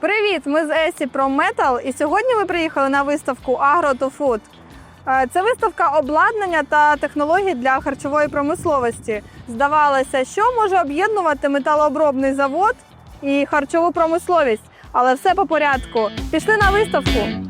Привіт! Ми з Есі про Метал, і сьогодні ми приїхали на виставку Agro to Food. Е, Це виставка обладнання та технологій для харчової промисловості. Здавалося, що може об'єднувати металообробний завод і харчову промисловість, але все по порядку. Пішли на виставку.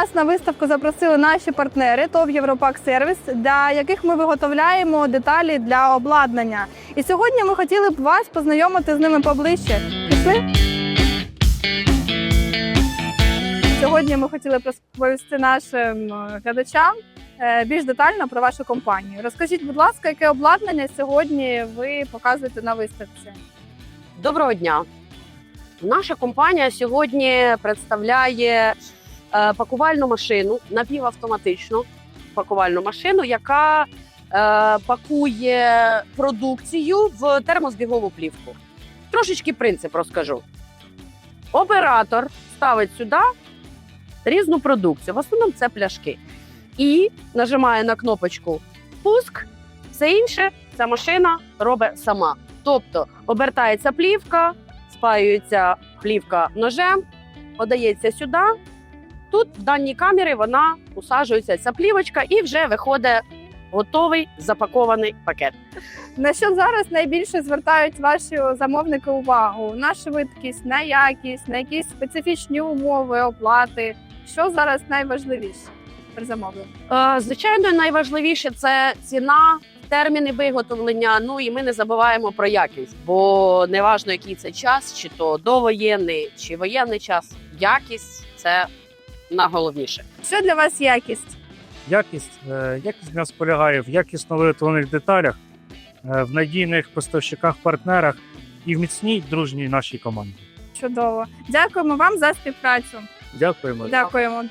Нас на виставку запросили наші партнери ТОВ Європак Сервіс, для яких ми виготовляємо деталі для обладнання. І сьогодні ми хотіли б вас познайомити з ними поближче. Пішли? Сьогодні ми хотіли б розповісти нашим е, глядачам е, більш детально про вашу компанію. Розкажіть, будь ласка, яке обладнання сьогодні ви показуєте на виставці? Доброго дня. Наша компанія сьогодні представляє пакувальну машину, напівавтоматичну пакувальну машину, яка е, пакує продукцію в термозбігову плівку. Трошечки принцип розкажу. Оператор ставить сюди різну продукцію. В основному це пляшки. І нажимає на кнопочку пуск. Все інше ця машина робить сама. Тобто обертається плівка, спаюється плівка ножем, подається сюди. Тут в даній камері вона усаджується ця плівочка і вже виходить готовий запакований пакет. На що зараз найбільше звертають ваші замовники увагу? На швидкість, на якість, на якісь специфічні умови оплати. Що зараз найважливіше при замовленні? Е, Звичайно, найважливіше це ціна, терміни виготовлення. Ну і ми не забуваємо про якість, бо неважно, який це час, чи то довоєнний, чи воєнний час. Якість це найголовніше. Що для вас якість? Якість Е, якість в нас полягає в якісно виготовлених деталях, е, в надійних поставщиках-партнерах і в міцній дружній нашій команді. Чудово. Дякуємо вам за співпрацю. Дякуємо. Дякуємо.